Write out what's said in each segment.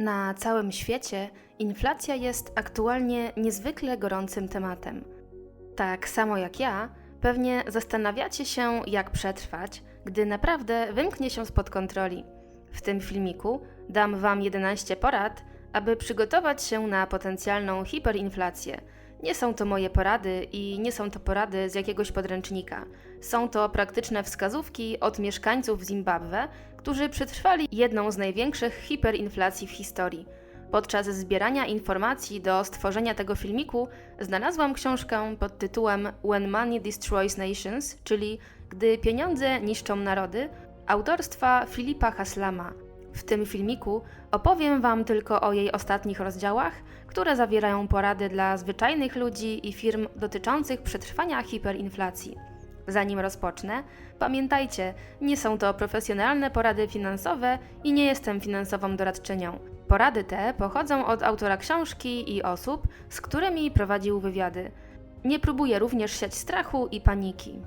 Na całym świecie inflacja jest aktualnie niezwykle gorącym tematem. Tak samo jak ja, pewnie zastanawiacie się, jak przetrwać, gdy naprawdę wymknie się spod kontroli. W tym filmiku dam Wam 11 porad, aby przygotować się na potencjalną hiperinflację. Nie są to moje porady i nie są to porady z jakiegoś podręcznika. Są to praktyczne wskazówki od mieszkańców Zimbabwe, którzy przetrwali jedną z największych hiperinflacji w historii. Podczas zbierania informacji do stworzenia tego filmiku znalazłam książkę pod tytułem When Money Destroys Nations, czyli Gdy pieniądze niszczą narody, autorstwa Filipa Haslama. W tym filmiku opowiem Wam tylko o jej ostatnich rozdziałach, które zawierają porady dla zwyczajnych ludzi i firm dotyczących przetrwania hiperinflacji. Zanim rozpocznę, pamiętajcie, nie są to profesjonalne porady finansowe i nie jestem finansową doradczynią. Porady te pochodzą od autora książki i osób, z którymi prowadził wywiady. Nie próbuję również siać strachu i paniki.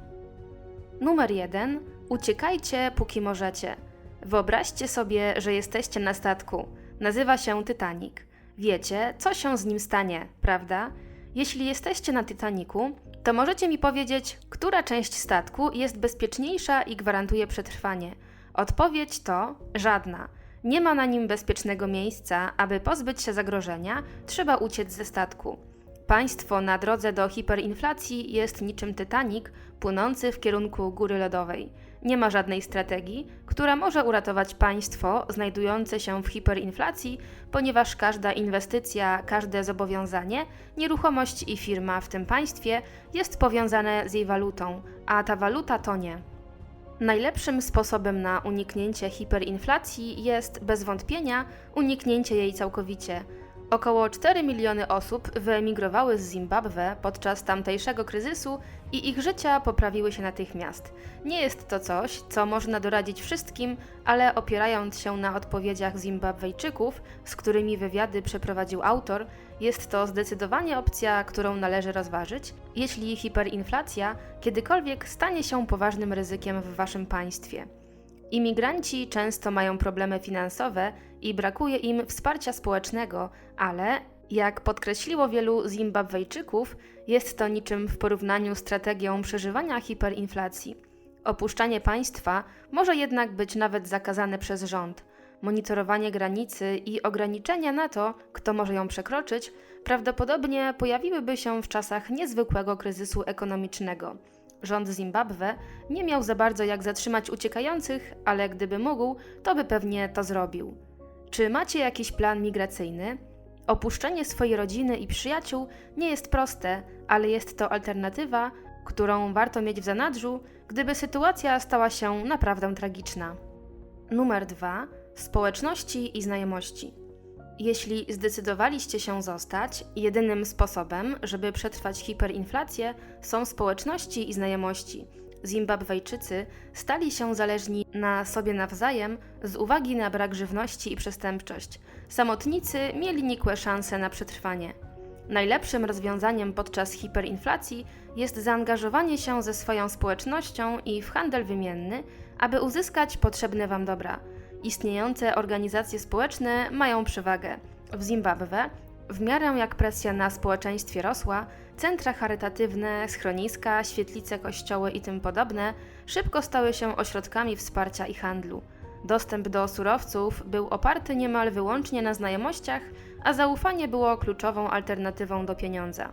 Numer 1. Uciekajcie póki możecie. Wyobraźcie sobie, że jesteście na statku. Nazywa się Titanic. Wiecie, co się z nim stanie, prawda? Jeśli jesteście na Titanicu, to możecie mi powiedzieć, która część statku jest bezpieczniejsza i gwarantuje przetrwanie. Odpowiedź to żadna. Nie ma na nim bezpiecznego miejsca, aby pozbyć się zagrożenia, trzeba uciec ze statku. Państwo na drodze do hiperinflacji jest niczym Titanic płynący w kierunku góry lodowej. Nie ma żadnej strategii, która może uratować państwo znajdujące się w hiperinflacji, ponieważ każda inwestycja, każde zobowiązanie, nieruchomość i firma w tym państwie jest powiązane z jej walutą, a ta waluta to nie. Najlepszym sposobem na uniknięcie hiperinflacji jest bez wątpienia uniknięcie jej całkowicie. Około 4 miliony osób wyemigrowały z Zimbabwe podczas tamtejszego kryzysu i ich życia poprawiły się natychmiast. Nie jest to coś, co można doradzić wszystkim, ale opierając się na odpowiedziach Zimbabwejczyków, z którymi wywiady przeprowadził autor, jest to zdecydowanie opcja, którą należy rozważyć, jeśli hiperinflacja kiedykolwiek stanie się poważnym ryzykiem w waszym państwie. Imigranci często mają problemy finansowe i brakuje im wsparcia społecznego, ale jak podkreśliło wielu Zimbabwejczyków, jest to niczym w porównaniu strategią przeżywania hiperinflacji. Opuszczanie państwa może jednak być nawet zakazane przez rząd. Monitorowanie granicy i ograniczenia na to, kto może ją przekroczyć, prawdopodobnie pojawiłyby się w czasach niezwykłego kryzysu ekonomicznego. Rząd Zimbabwe nie miał za bardzo jak zatrzymać uciekających, ale gdyby mógł, to by pewnie to zrobił. Czy macie jakiś plan migracyjny? Opuszczenie swojej rodziny i przyjaciół nie jest proste, ale jest to alternatywa, którą warto mieć w zanadrzu, gdyby sytuacja stała się naprawdę tragiczna. Numer 2. Społeczności i znajomości. Jeśli zdecydowaliście się zostać, jedynym sposobem, żeby przetrwać hiperinflację, są społeczności i znajomości. Zimbabwejczycy stali się zależni na sobie nawzajem z uwagi na brak żywności i przestępczość. Samotnicy mieli nikłe szanse na przetrwanie. Najlepszym rozwiązaniem podczas hiperinflacji jest zaangażowanie się ze swoją społecznością i w handel wymienny, aby uzyskać potrzebne Wam dobra. Istniejące organizacje społeczne mają przewagę. W Zimbabwe, w miarę jak presja na społeczeństwie rosła, centra charytatywne, schroniska, świetlice, kościoły i tym podobne szybko stały się ośrodkami wsparcia i handlu. Dostęp do surowców był oparty niemal wyłącznie na znajomościach, a zaufanie było kluczową alternatywą do pieniądza.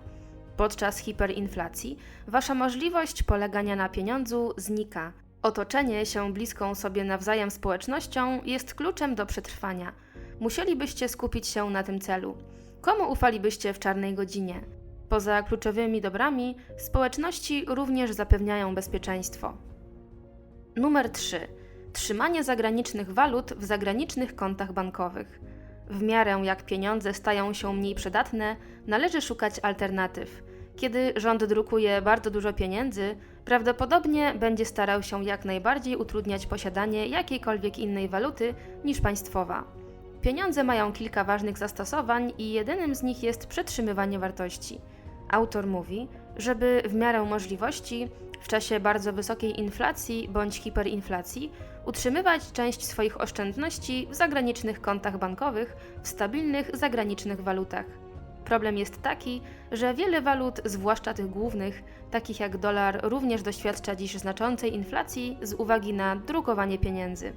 Podczas hiperinflacji wasza możliwość polegania na pieniądzu znika. Otoczenie się bliską sobie nawzajem społecznością jest kluczem do przetrwania. Musielibyście skupić się na tym celu. Komu ufalibyście w czarnej godzinie? Poza kluczowymi dobrami, społeczności również zapewniają bezpieczeństwo. Numer 3. Trzymanie zagranicznych walut w zagranicznych kontach bankowych. W miarę jak pieniądze stają się mniej przydatne, należy szukać alternatyw. Kiedy rząd drukuje bardzo dużo pieniędzy, prawdopodobnie będzie starał się jak najbardziej utrudniać posiadanie jakiejkolwiek innej waluty niż państwowa. Pieniądze mają kilka ważnych zastosowań i jedynym z nich jest przetrzymywanie wartości. Autor mówi, żeby w miarę możliwości w czasie bardzo wysokiej inflacji bądź hiperinflacji utrzymywać część swoich oszczędności w zagranicznych kontach bankowych w stabilnych zagranicznych walutach. Problem jest taki, że wiele walut, zwłaszcza tych głównych, takich jak dolar, również doświadcza dziś znaczącej inflacji z uwagi na drukowanie pieniędzy.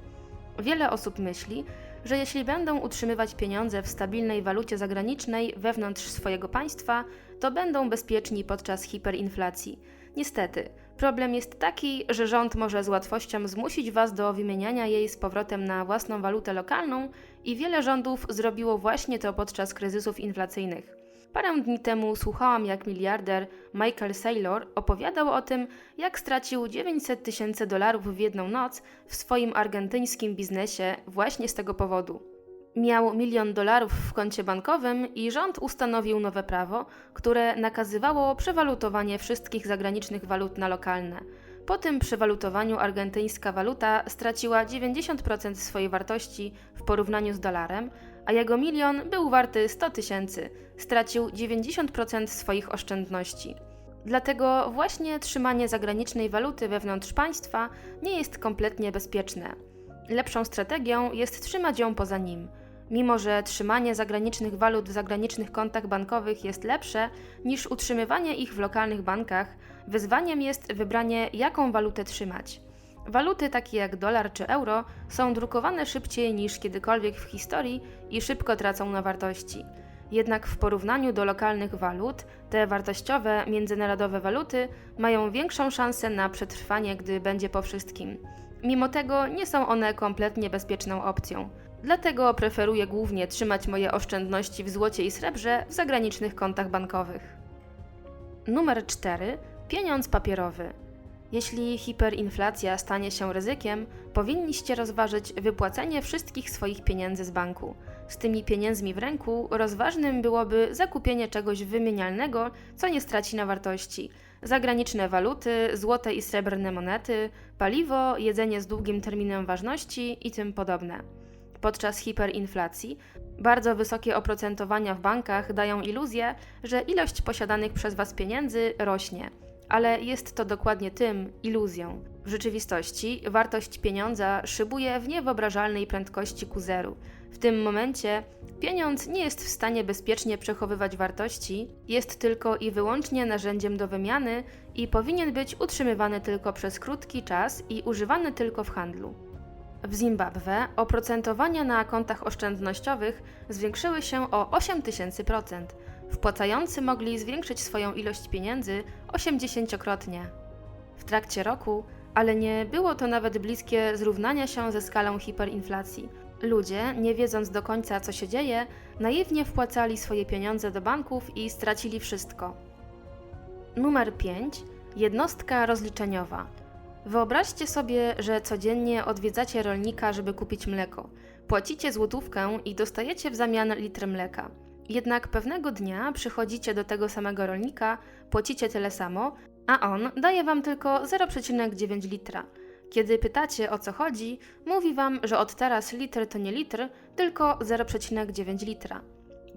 Wiele osób myśli, że jeśli będą utrzymywać pieniądze w stabilnej walucie zagranicznej wewnątrz swojego państwa, to będą bezpieczni podczas hiperinflacji. Niestety, problem jest taki, że rząd może z łatwością zmusić Was do wymieniania jej z powrotem na własną walutę lokalną i wiele rządów zrobiło właśnie to podczas kryzysów inflacyjnych. Parę dni temu słuchałam, jak miliarder Michael Saylor opowiadał o tym, jak stracił 900 tysięcy dolarów w jedną noc w swoim argentyńskim biznesie właśnie z tego powodu. Miał milion dolarów w koncie bankowym i rząd ustanowił nowe prawo, które nakazywało przewalutowanie wszystkich zagranicznych walut na lokalne. Po tym przewalutowaniu argentyńska waluta straciła 90% swojej wartości w porównaniu z dolarem, a jego milion był warty 100 tysięcy, stracił 90% swoich oszczędności. Dlatego właśnie trzymanie zagranicznej waluty wewnątrz państwa nie jest kompletnie bezpieczne. Lepszą strategią jest trzymać ją poza nim. Mimo, że trzymanie zagranicznych walut w zagranicznych kontach bankowych jest lepsze niż utrzymywanie ich w lokalnych bankach, wyzwaniem jest wybranie, jaką walutę trzymać. Waluty takie jak dolar czy euro są drukowane szybciej niż kiedykolwiek w historii i szybko tracą na wartości. Jednak w porównaniu do lokalnych walut, te wartościowe międzynarodowe waluty mają większą szansę na przetrwanie, gdy będzie po wszystkim. Mimo tego nie są one kompletnie bezpieczną opcją. Dlatego preferuję głównie trzymać moje oszczędności w złocie i srebrze w zagranicznych kontach bankowych. Numer 4. Pieniądz papierowy. Jeśli hiperinflacja stanie się ryzykiem, powinniście rozważyć wypłacenie wszystkich swoich pieniędzy z banku. Z tymi pieniędzmi w ręku rozważnym byłoby zakupienie czegoś wymienialnego, co nie straci na wartości. Zagraniczne waluty, złote i srebrne monety, paliwo, jedzenie z długim terminem ważności i tym podobne. Podczas hiperinflacji bardzo wysokie oprocentowania w bankach dają iluzję, że ilość posiadanych przez Was pieniędzy rośnie ale jest to dokładnie tym iluzją. W rzeczywistości wartość pieniądza szybuje w niewyobrażalnej prędkości ku zeru. W tym momencie pieniądz nie jest w stanie bezpiecznie przechowywać wartości, jest tylko i wyłącznie narzędziem do wymiany i powinien być utrzymywany tylko przez krótki czas i używany tylko w handlu. W Zimbabwe oprocentowania na kontach oszczędnościowych zwiększyły się o 8000%. Wpłacający mogli zwiększyć swoją ilość pieniędzy 80-krotnie. W trakcie roku, ale nie było to nawet bliskie zrównania się ze skalą hiperinflacji. Ludzie, nie wiedząc do końca co się dzieje, naiwnie wpłacali swoje pieniądze do banków i stracili wszystko. Numer 5. Jednostka rozliczeniowa. Wyobraźcie sobie, że codziennie odwiedzacie rolnika, żeby kupić mleko. Płacicie złotówkę i dostajecie w zamian litr mleka. Jednak pewnego dnia przychodzicie do tego samego rolnika, płacicie tyle samo, a on daje wam tylko 0,9 litra. Kiedy pytacie o co chodzi, mówi wam, że od teraz litr to nie litr, tylko 0,9 litra.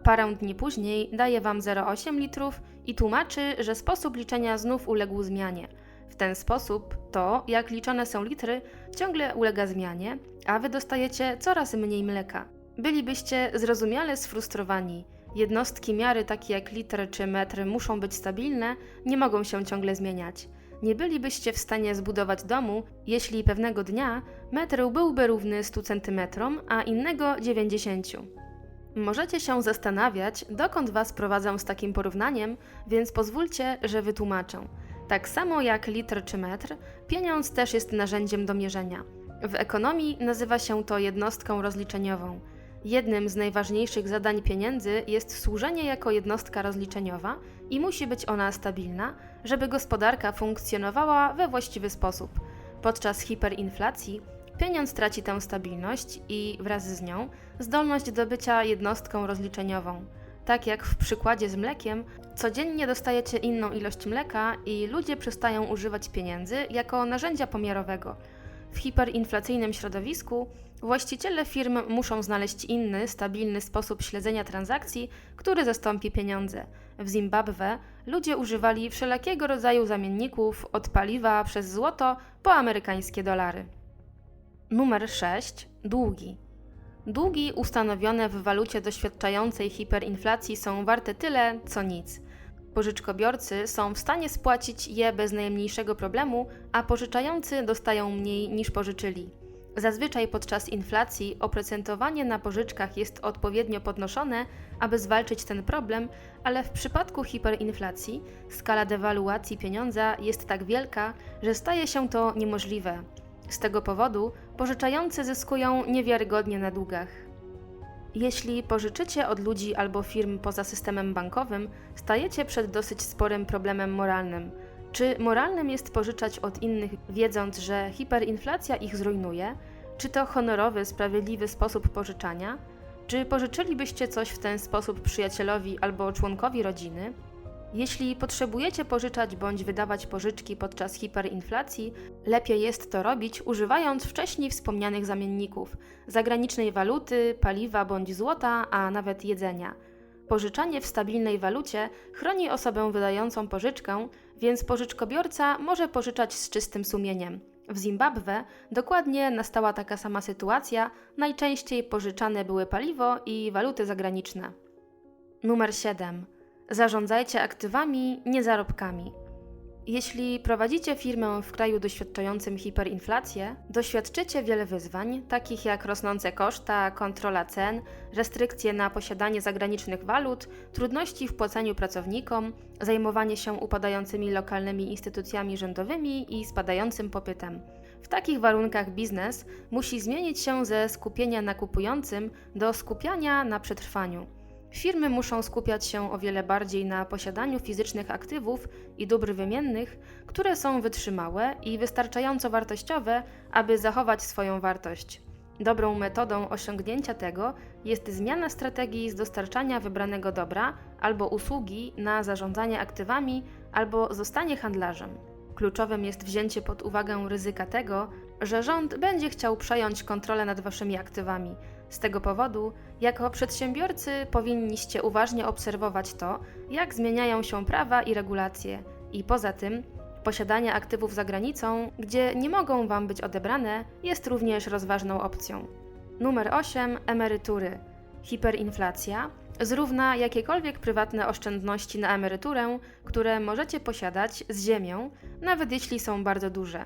Parę dni później daje wam 0,8 litrów i tłumaczy, że sposób liczenia znów uległ zmianie. W ten sposób to, jak liczone są litry, ciągle ulega zmianie, a wy dostajecie coraz mniej mleka. Bylibyście zrozumiale sfrustrowani. Jednostki miary takie jak litr czy metr muszą być stabilne, nie mogą się ciągle zmieniać. Nie bylibyście w stanie zbudować domu, jeśli pewnego dnia metr byłby równy 100 cm, a innego 90. Możecie się zastanawiać, dokąd Was prowadzę z takim porównaniem, więc pozwólcie, że wytłumaczę. Tak samo jak litr czy metr, pieniądz też jest narzędziem do mierzenia. W ekonomii nazywa się to jednostką rozliczeniową. Jednym z najważniejszych zadań pieniędzy jest służenie jako jednostka rozliczeniowa i musi być ona stabilna, żeby gospodarka funkcjonowała we właściwy sposób. Podczas hiperinflacji pieniądz traci tę stabilność i wraz z nią zdolność do bycia jednostką rozliczeniową. Tak jak w przykładzie z mlekiem, codziennie dostajecie inną ilość mleka i ludzie przestają używać pieniędzy jako narzędzia pomiarowego. W hiperinflacyjnym środowisku właściciele firm muszą znaleźć inny, stabilny sposób śledzenia transakcji, który zastąpi pieniądze. W Zimbabwe ludzie używali wszelakiego rodzaju zamienników, od paliwa przez złoto po amerykańskie dolary. Numer 6. Długi. Długi ustanowione w walucie doświadczającej hiperinflacji są warte tyle, co nic. Pożyczkobiorcy są w stanie spłacić je bez najmniejszego problemu, a pożyczający dostają mniej niż pożyczyli. Zazwyczaj podczas inflacji oprocentowanie na pożyczkach jest odpowiednio podnoszone, aby zwalczyć ten problem, ale w przypadku hiperinflacji skala dewaluacji pieniądza jest tak wielka, że staje się to niemożliwe. Z tego powodu pożyczający zyskują niewiarygodnie na długach. Jeśli pożyczycie od ludzi albo firm poza systemem bankowym, stajecie przed dosyć sporym problemem moralnym. Czy moralnym jest pożyczać od innych, wiedząc, że hiperinflacja ich zrujnuje? Czy to honorowy, sprawiedliwy sposób pożyczania? Czy pożyczylibyście coś w ten sposób przyjacielowi albo członkowi rodziny? Jeśli potrzebujecie pożyczać bądź wydawać pożyczki podczas hiperinflacji, lepiej jest to robić używając wcześniej wspomnianych zamienników zagranicznej waluty, paliwa bądź złota, a nawet jedzenia. Pożyczanie w stabilnej walucie chroni osobę wydającą pożyczkę, więc pożyczkobiorca może pożyczać z czystym sumieniem. W Zimbabwe dokładnie nastała taka sama sytuacja, najczęściej pożyczane były paliwo i waluty zagraniczne. Numer 7. Zarządzajcie aktywami, nie zarobkami. Jeśli prowadzicie firmę w kraju doświadczającym hiperinflację, doświadczycie wiele wyzwań, takich jak rosnące koszta, kontrola cen, restrykcje na posiadanie zagranicznych walut, trudności w płaceniu pracownikom, zajmowanie się upadającymi lokalnymi instytucjami rządowymi i spadającym popytem. W takich warunkach biznes musi zmienić się ze skupienia na kupującym do skupiania na przetrwaniu. Firmy muszą skupiać się o wiele bardziej na posiadaniu fizycznych aktywów i dóbr wymiennych, które są wytrzymałe i wystarczająco wartościowe, aby zachować swoją wartość. Dobrą metodą osiągnięcia tego jest zmiana strategii z dostarczania wybranego dobra albo usługi na zarządzanie aktywami albo zostanie handlarzem. Kluczowym jest wzięcie pod uwagę ryzyka tego, że rząd będzie chciał przejąć kontrolę nad waszymi aktywami z tego powodu, jako przedsiębiorcy powinniście uważnie obserwować to, jak zmieniają się prawa i regulacje, i poza tym, posiadanie aktywów za granicą, gdzie nie mogą Wam być odebrane, jest również rozważną opcją. Numer 8. Emerytury. Hiperinflacja zrówna jakiekolwiek prywatne oszczędności na emeryturę, które możecie posiadać z ziemią, nawet jeśli są bardzo duże.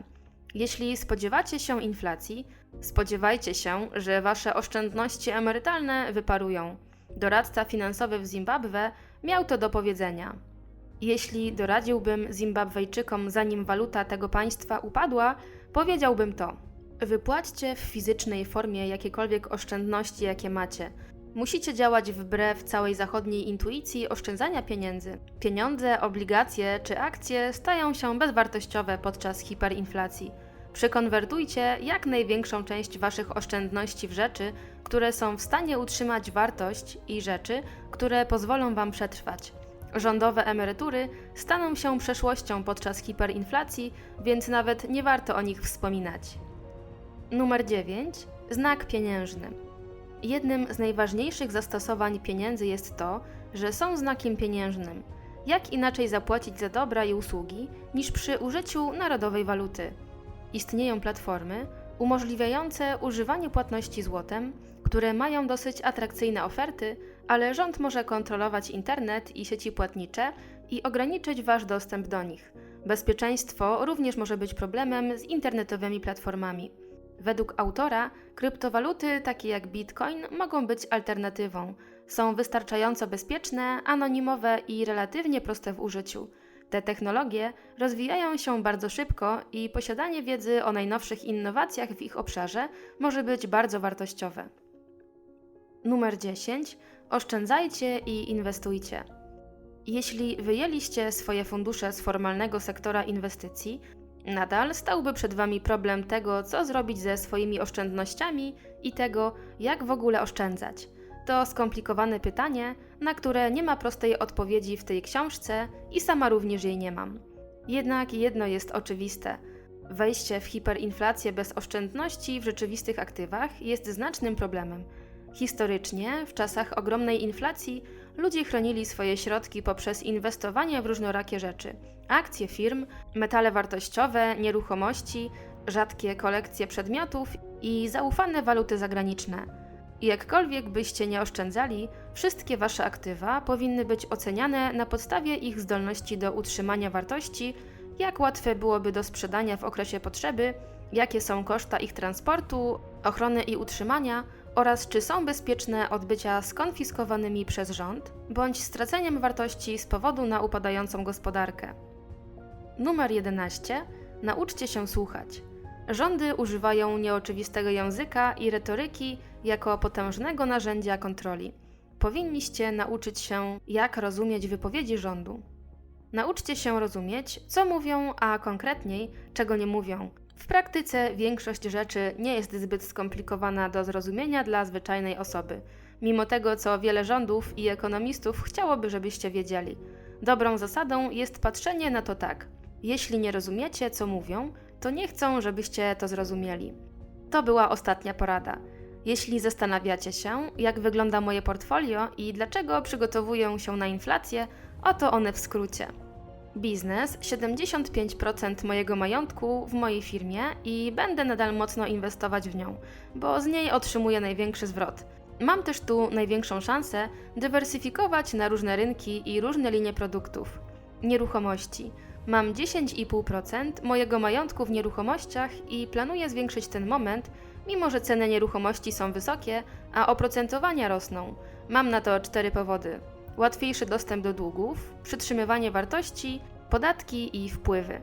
Jeśli spodziewacie się inflacji, spodziewajcie się, że wasze oszczędności emerytalne wyparują. Doradca finansowy w Zimbabwe miał to do powiedzenia. Jeśli doradziłbym Zimbabwejczykom, zanim waluta tego państwa upadła, powiedziałbym to: wypłaćcie w fizycznej formie jakiekolwiek oszczędności, jakie macie. Musicie działać wbrew całej zachodniej intuicji oszczędzania pieniędzy. Pieniądze, obligacje czy akcje stają się bezwartościowe podczas hiperinflacji. Przekonwertujcie jak największą część Waszych oszczędności w rzeczy, które są w stanie utrzymać wartość i rzeczy, które pozwolą Wam przetrwać. Rządowe emerytury staną się przeszłością podczas hiperinflacji, więc nawet nie warto o nich wspominać. Numer 9. Znak pieniężny. Jednym z najważniejszych zastosowań pieniędzy jest to, że są znakiem pieniężnym. Jak inaczej zapłacić za dobra i usługi niż przy użyciu narodowej waluty? Istnieją platformy umożliwiające używanie płatności złotem, które mają dosyć atrakcyjne oferty, ale rząd może kontrolować internet i sieci płatnicze i ograniczyć Wasz dostęp do nich. Bezpieczeństwo również może być problemem z internetowymi platformami. Według autora, kryptowaluty takie jak Bitcoin mogą być alternatywą. Są wystarczająco bezpieczne, anonimowe i relatywnie proste w użyciu. Te technologie rozwijają się bardzo szybko i posiadanie wiedzy o najnowszych innowacjach w ich obszarze może być bardzo wartościowe. Numer 10. Oszczędzajcie i inwestujcie. Jeśli wyjęliście swoje fundusze z formalnego sektora inwestycji, nadal stałby przed Wami problem tego, co zrobić ze swoimi oszczędnościami i tego, jak w ogóle oszczędzać. To skomplikowane pytanie, na które nie ma prostej odpowiedzi w tej książce i sama również jej nie mam. Jednak jedno jest oczywiste. Wejście w hiperinflację bez oszczędności w rzeczywistych aktywach jest znacznym problemem. Historycznie, w czasach ogromnej inflacji, ludzie chronili swoje środki poprzez inwestowanie w różnorakie rzeczy: akcje firm, metale wartościowe, nieruchomości, rzadkie kolekcje przedmiotów i zaufane waluty zagraniczne. Jakkolwiek byście nie oszczędzali, wszystkie wasze aktywa powinny być oceniane na podstawie ich zdolności do utrzymania wartości, jak łatwe byłoby do sprzedania w okresie potrzeby, jakie są koszta ich transportu, ochrony i utrzymania oraz czy są bezpieczne od bycia skonfiskowanymi przez rząd bądź straceniem wartości z powodu na upadającą gospodarkę. Numer 11. Nauczcie się słuchać. Rządy używają nieoczywistego języka i retoryki jako potężnego narzędzia kontroli. Powinniście nauczyć się, jak rozumieć wypowiedzi rządu. Nauczcie się rozumieć, co mówią, a konkretniej, czego nie mówią. W praktyce większość rzeczy nie jest zbyt skomplikowana do zrozumienia dla zwyczajnej osoby, mimo tego, co wiele rządów i ekonomistów chciałoby, żebyście wiedzieli. Dobrą zasadą jest patrzenie na to tak. Jeśli nie rozumiecie, co mówią, to nie chcą, żebyście to zrozumieli. To była ostatnia porada. Jeśli zastanawiacie się, jak wygląda moje portfolio i dlaczego przygotowuję się na inflację, oto one w skrócie. Biznes 75% mojego majątku w mojej firmie i będę nadal mocno inwestować w nią, bo z niej otrzymuję największy zwrot. Mam też tu największą szansę dywersyfikować na różne rynki i różne linie produktów. Nieruchomości. Mam 10,5% mojego majątku w nieruchomościach i planuję zwiększyć ten moment, mimo że ceny nieruchomości są wysokie, a oprocentowania rosną. Mam na to cztery powody: łatwiejszy dostęp do długów, przytrzymywanie wartości, podatki i wpływy.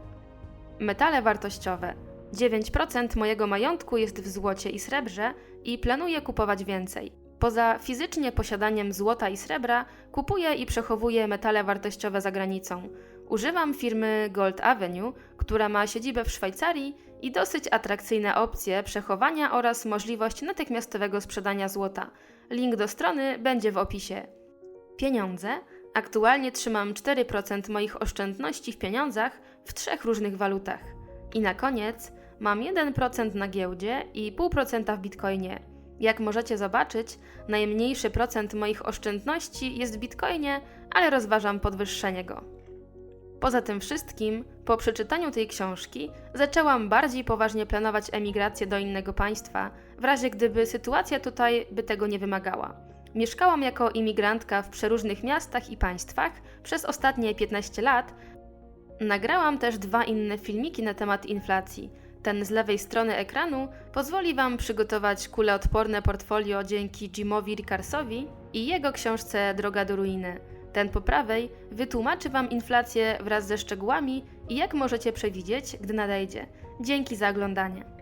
Metale wartościowe. 9% mojego majątku jest w złocie i srebrze i planuję kupować więcej. Poza fizycznie posiadaniem złota i srebra, kupuję i przechowuję metale wartościowe za granicą. Używam firmy Gold Avenue, która ma siedzibę w Szwajcarii i dosyć atrakcyjne opcje przechowania oraz możliwość natychmiastowego sprzedania złota. Link do strony będzie w opisie. Pieniądze. Aktualnie trzymam 4% moich oszczędności w pieniądzach w trzech różnych walutach. I na koniec mam 1% na giełdzie i 0,5% w bitcoinie. Jak możecie zobaczyć, najmniejszy procent moich oszczędności jest w bitcoinie, ale rozważam podwyższenie go. Poza tym wszystkim, po przeczytaniu tej książki, zaczęłam bardziej poważnie planować emigrację do innego państwa, w razie gdyby sytuacja tutaj by tego nie wymagała. Mieszkałam jako imigrantka w przeróżnych miastach i państwach przez ostatnie 15 lat. Nagrałam też dwa inne filmiki na temat inflacji. Ten z lewej strony ekranu pozwoli Wam przygotować kuleodporne portfolio dzięki Jimowi Rickarsowi i jego książce Droga do ruiny. Ten po prawej wytłumaczy Wam inflację wraz ze szczegółami i jak możecie przewidzieć, gdy nadejdzie. Dzięki za oglądanie.